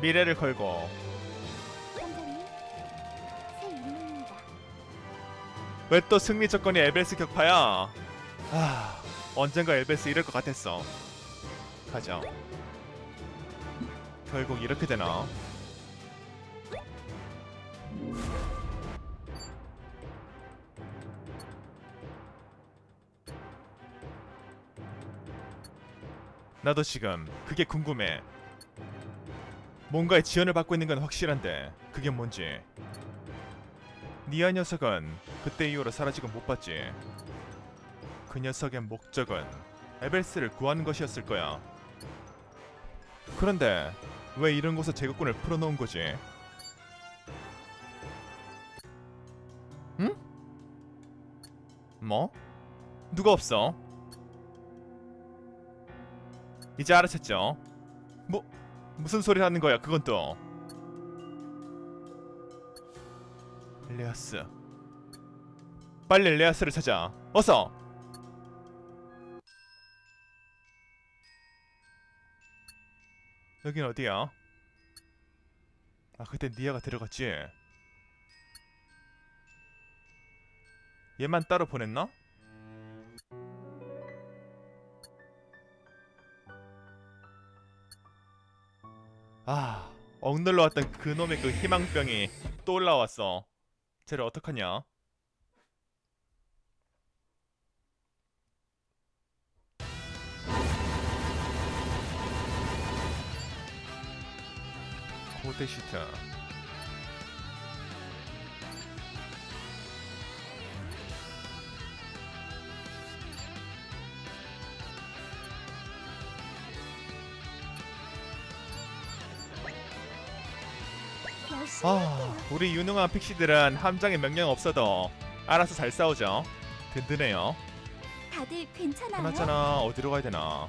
미래를 걸고 선생님, 새 임무입니다. 왜 또 승리 조건이 엘베스 격파야? 아 언젠가 엘베스 이럴 것 같았어. 가자. 결국 이렇게 되나? 나도 지금 그게 궁금해. 뭔가의 지원을 받고 있는 건 확실한데 그게 뭔지. 니아 녀석은 그때 이후로 사라지고 못 봤지. 그 녀석의 목적은 에벨스를 구하는 것이었을 거야. 그런데 왜 이런 곳에 제국군을 풀어놓은 거지? 응? 뭐? 누가 없어? 이제 알아챘죠? 뭐 무슨 소리 하는 거야? 그건 또. 레아스. 빨리 레아스를 찾아. 어서. 여긴 어디야? 아 그때 니아가 데려갔지. 얘만 따로 보냈나? 아 억눌러 왔던 그놈의 그 희망병이 또 올라왔어. 쟤를 어떡하냐? 고대 시트 아. 우리 유능한 픽시들은 함장에 명령 없어도 알아서 잘 싸우죠 든든해요 다들 괜찮아요? 그나저나 어디로 가야 되나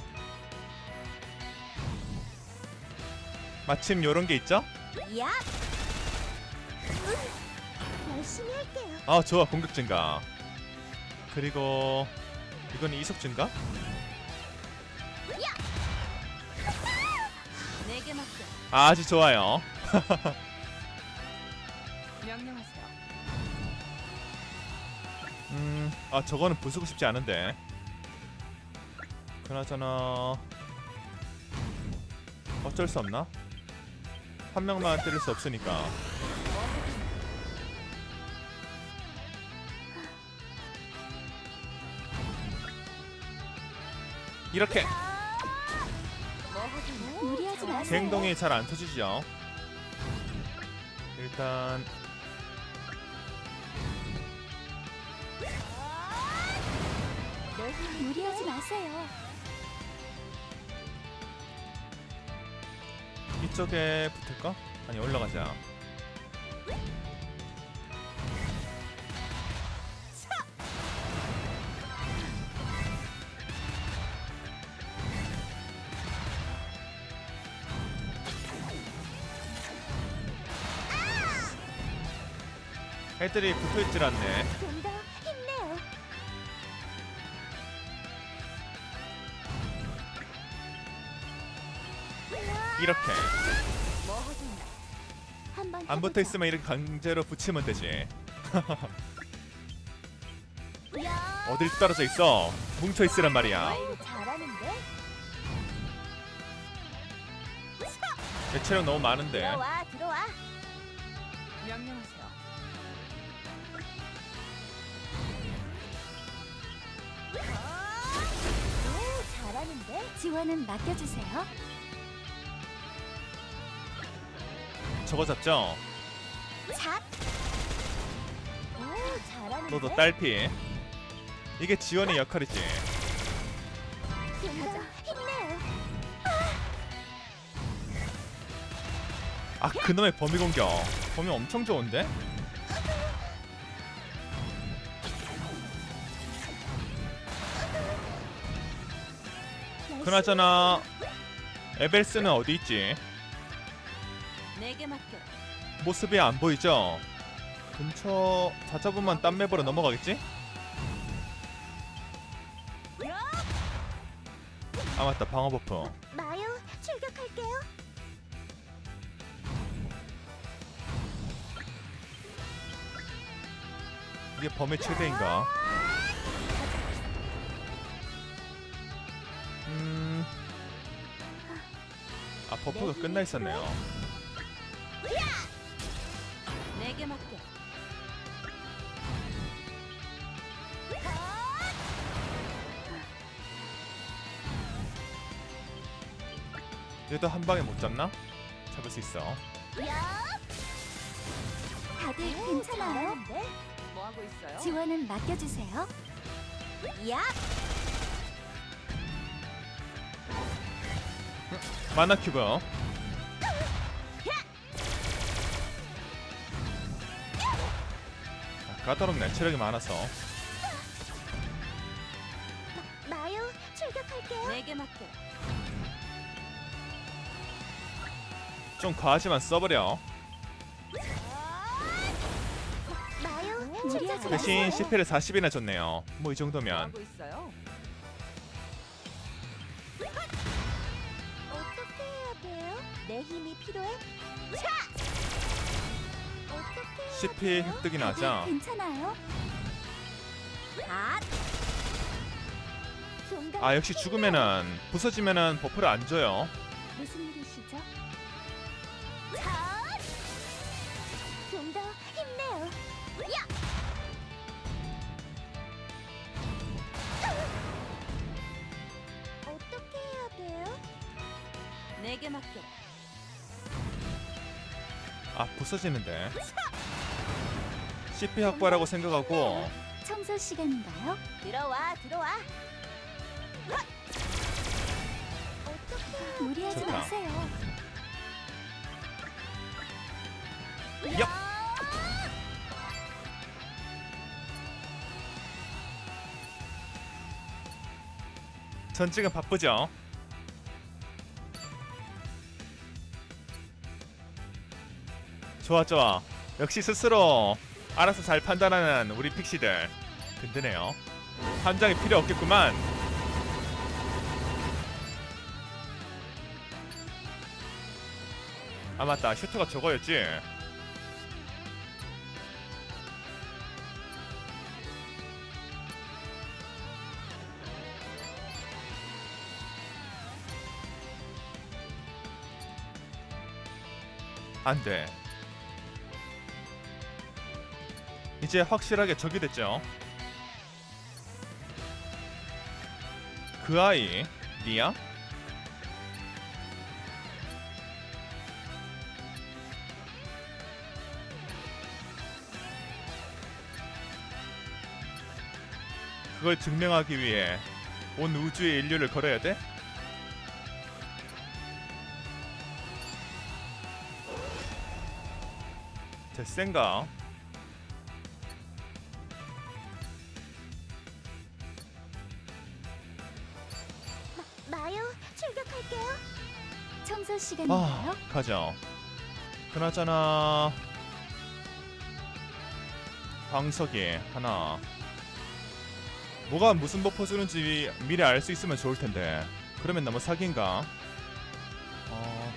마침 요런 게 있죠? 야! 열심히 할게요. 아 좋아 공격 증가 그리고 이건 이속 증가? 내게 맡겨. 아주 좋아요 명령하세요. 음, 아 저거는 부수고 싶지 않은데. 그나저나 어쩔 수 없나? 한 명만 때릴 수 없으니까. 이렇게 뭐 하긴 무리하지 마세요. 행동이 잘 안 터지죠. 일단 무리하지 마세요. 이쪽에 붙을까? 아니 올라가자. 애들이 붙어있질 않네. 이렇게 안 붙어 있으면 이렇게 강제로 붙이면 되지. 야! 어딜 떨어져 있어? 뭉쳐 있으란 말이야. 내 체력 너무 많은데. 들어와 들어와. 명령하세요. 오 잘하는데? 지원은 맡겨주세요. 오 잘하는데? 너도 딸피. 이게 지원의 역할이지. 힘내요. 아 그놈의 범위 공격. 범위 엄청 좋은데? 그나저나 에벨스는 어디 있지? 내게 맡겨. 모습이 안 보이죠? 근처 자자분만 딴 맵으로 넘어가겠지? 아 맞다 방어 버프 마요 출격할게요. 이게 범의 최대인가? 음... 아 버프가 끝나 있었네요 내게 맡겨. 얘도 한 방에 못 잡나? 잡을 수 있어. 다들 괜찮아요? 뭐 하고 있어요? 지원은 맡겨주세요. 야, 마나 큐브. 아, 까다롭네. 체력이 많아서. 마요 출격할게요. 내게 맡겨. 좀 과하지만 써버려. 마요 무리하지 대신. CP를 40이나 줬네요. 뭐이뭐 정도면 하고 있어요? 어떻게 해야 돼요? 내 힘이 필요해? 차! CP 돼요? 획득이 나자. 괜찮아요? 아! 아 역시 죽으면은 부서지면은 버프를 안 줘요. 무슨 일이시죠? 자! 좀더 힘내요. 야! 어떻게 해야 돼요? 내게 맡겨. 아 부서지는데. CP 확보라고 생각하고 청소 시간인가요? 들어와, 들어와. 어떻게 무리하지 좋다. 마세요. 얍! 전 지금 바쁘죠. 좋아 좋아. 역시 스스로 알아서 잘 판단하는 우리 픽시들 든든해요. 함장이 필요 없겠구만. 아 맞다 슈터가 저거였지. 안 돼. 이제 확실하게 적이 됐죠. 그 아이, 니야? 그걸 증명하기 위해 온 우주의 인류를 걸어야 돼? 됐센가? 출격할게요. 청소 시간인가요? 아, 가죠. 그나저나 광석이 하나. 뭐가 무슨 버퍼 주는지 미리 알 수 있으면 좋을 텐데. 그러면 너무 사기인가? 어,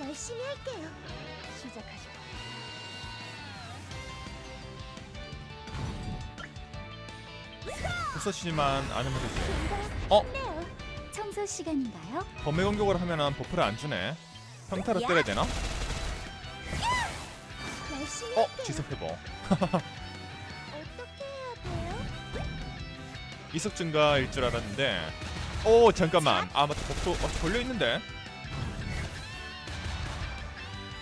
열심히 할게요. 시작하자. 부서지지만 않으면 되지. 좀더 어? 힘내요. 청소 시간인가요? 범위 공격을 하면은 버프를 안 주네. 평타로 때려야 되나? 열심히 어, 할게요. 지속 회복. 어떻게 해야 돼요? 이속 증가일 줄 알았는데. 오, 잠깐만. 아, 맞다. 버프 어, 걸려 있는데.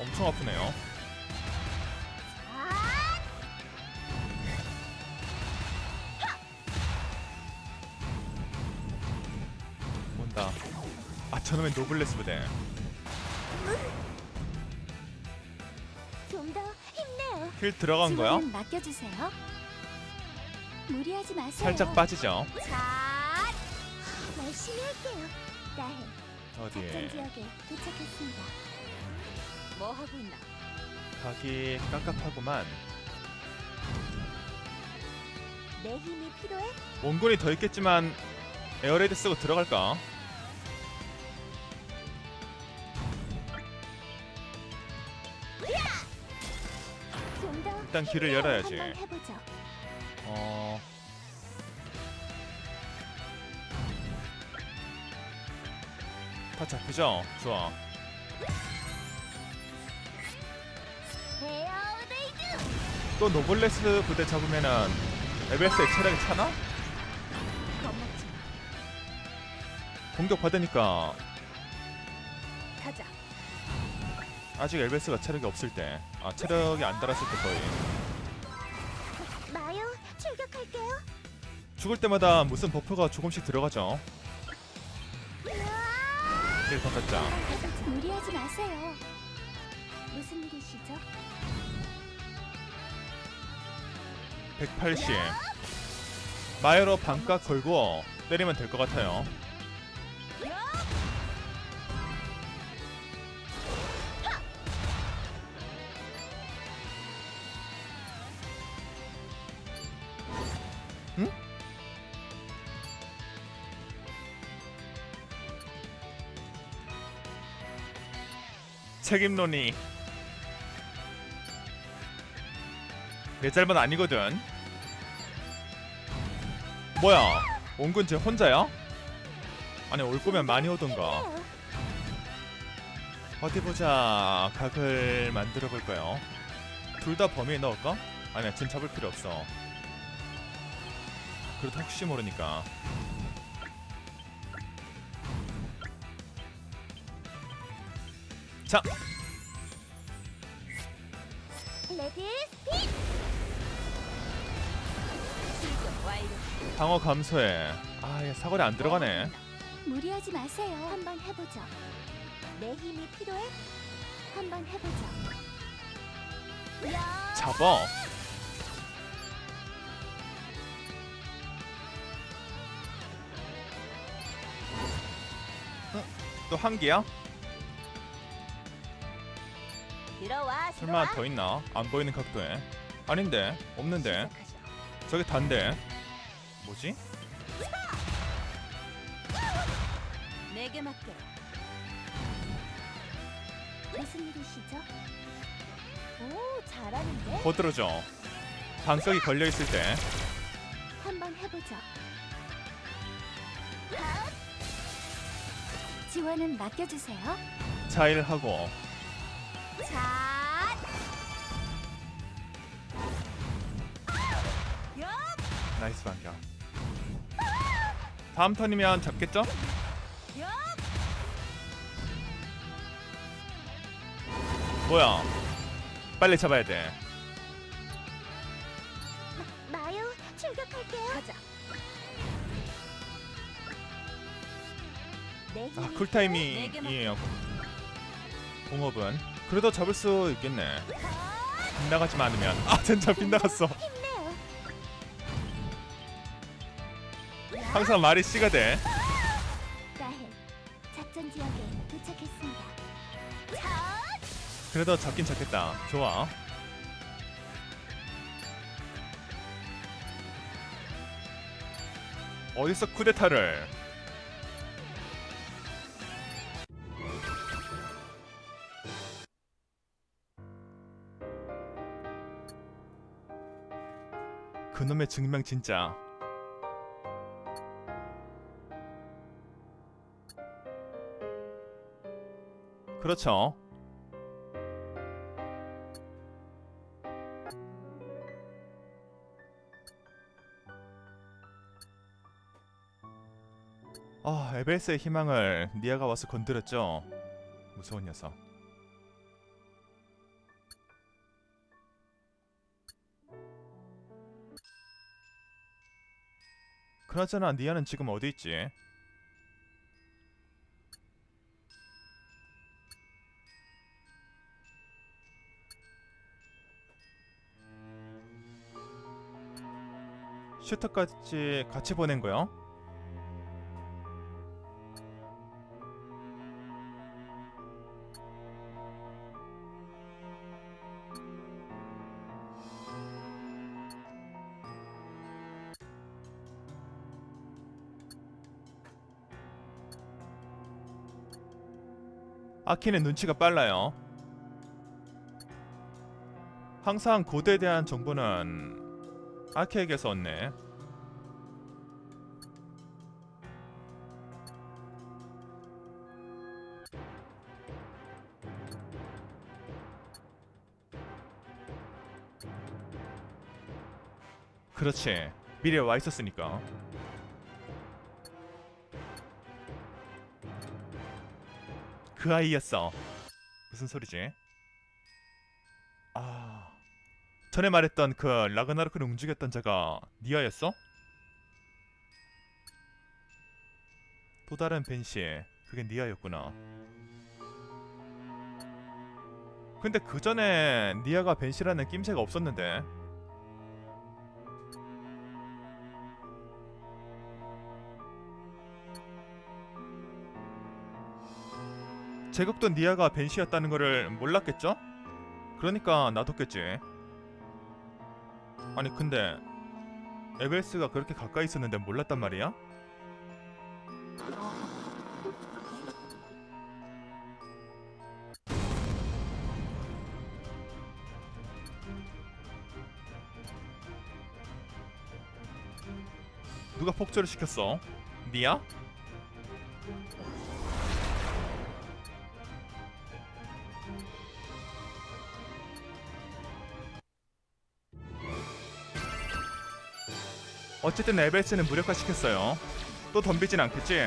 엄청 아프네요. 아, 저놈의 노블레스 부대. 좀 더 힘내요. 힐 들어간 거야? 지원은 맡겨주세요. 무리하지 마세요. 살짝 빠지죠. 자, 열심히 할게요. 나해 작전 어디에? 지역에 도착했습니다. 뭐 하고 있나? 가기 깝깝하구만. 내 힘이 필요해? 원군이 더 있겠지만 에어레이드 쓰고 들어갈까? 일단 길을 열어야지. 한번 해보죠. 어. 다 잡히죠? 좋아. 또 노블레스 부대 잡으면은 에베스의 체력이 차나? 겁먹지 공격 받으니까 아직 엘베스가 체력이 없을 때, 아 체력이 안 달았을 때 거의 마요 출격할게요. 죽을 때마다 무슨 버프가 조금씩 들어가죠. 으아! 딜 던졌자. 무리하지 마세요. 무슨 일이시죠? 180. 마이로 반값 걸고 때리면 될 것 같아요. 책임론이 내 잘못 아니거든. 뭐야? 원군 쟤 혼자야? 아니 올 거면 많이 오던가. 어디 보자. 각을 만들어 볼까요? 둘 다 범위에 넣을까? 아니야, 지금 잡을 필요 없어. 그래도 혹시 모르니까. 자, 레디 스피드. 출격 완료. 방어 감소해. 아, 얘 사거리 안 들어가네. 무리하지 마세요. 한번 해보죠. 내 힘이 필요해? 한번 해보죠. 야! 잡아. 또한 개야? 설마. 더 있나? 안 보이는 각도에. 아닌데, 없는데. 저게 단데. 뭐지? 내게 맡겨라. 무슨 일이시죠? 오, 잘하는데? 거들어져. 반격이 걸려 있을 때. 한번 해보죠. 지원은 맡겨주세요. 자일하고 자, 나이스 반격. 다음 턴이면 잡겠죠? 뭐야? 빨리 잡아야 돼. 마요 출격할게요. 가자. 내 아 힘이 쿨타임이에요. 공업은 그래도 잡을 수 있겠네. 빗나가지만 않으면 아 진짜 빗나갔어. 항상 말이 씨가 돼. 라헬, 작전 지역에 도착했습니다. 자, 그래도 잡긴 잡겠다. 좋아. 어디서 쿠데타를? 그놈의 증명 진짜. 그렇죠. 아, 에베스의 희망을 니아가 와서 건드렸죠. 무서운 녀석. 그나저나 니아는 지금 어디 있지? 슈터까지 같이 보낸 거요? 아키는 눈치가 빨라요. 항상 고대에 대한 정보는 아케에게서 얻네. 그렇지. 미래에 와 있었으니까. 그 아이였어. 무슨 소리지? 전에 말했던 그 라그나로크를 움직였던 자가 니아였어? 또 다른 벤시. 그게 니아였구나. 근데 그 전에 니아가 벤시라는 낌새가 없었는데. 제국도 니아가 벤시였다는 거를 몰랐겠죠? 그러니까 놔뒀겠지. 아니 근데 에벨스가 그렇게 가까이 있었는데 몰랐단 말이야? 누가 폭주를 시켰어? 니야? 어쨌든 에벨스는 무력화시켰어요. 또 덤비진 않겠지?